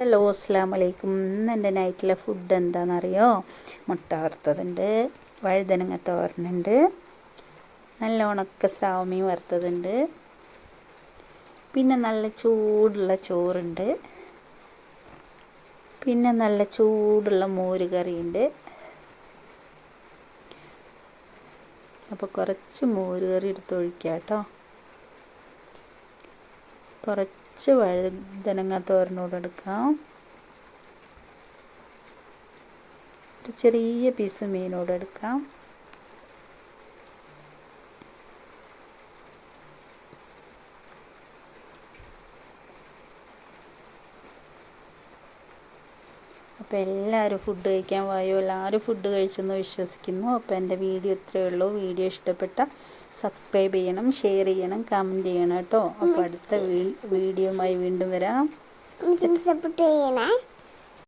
Hello അസ്സാം വലൈക്കും ഇന്ന് എന്റെ നൈറ്റിലെ ഫുഡ് എന്താണെന്നറിയോ? മുട്ട വറുത്തതുണ്ട് വഴുതനങ്ങ തോരനുണ്ട് നല്ല ഉണക്ക സ്രാവമീൻ വറുത്തതുണ്ട് പിന്നെ നല്ല ചൂടുള്ള ചോറുണ്ട് പിന്നെ നല്ല ചൂടുള്ള മോര് കറിയുണ്ട്. അപ്പോൾ കുറച്ച് മോര് കറി എടുത്ത് ഒഴിക്കാം കേട്ടോ കുറച്ച് വഴുതനങ്ങ തോരനോട് എടുക്കാം. ഒരു ചെറിയ പീസ് മീനോട് എടുക്കാം. അപ്പോൾ എല്ലാവരും ഫുഡ് കഴിക്കാൻ വായോ? എല്ലാവരും ഫുഡ് കഴിച്ചെന്ന് വിശ്വസിക്കുന്നു. അപ്പോൾ എന്റെ വീഡിയോ ഇത്രയേ ഉള്ളൂ. വീഡിയോ ഇഷ്ടപ്പെട്ട സബ്സ്ക്രൈബ് ചെയ്യണം ഷെയർ ചെയ്യണം കമന്റ് ചെയ്യണം കേട്ടോ. അപ്പോൾ അടുത്ത വീഡിയോയുമായി വീണ്ടും വരാം. ചെയ്യണേ.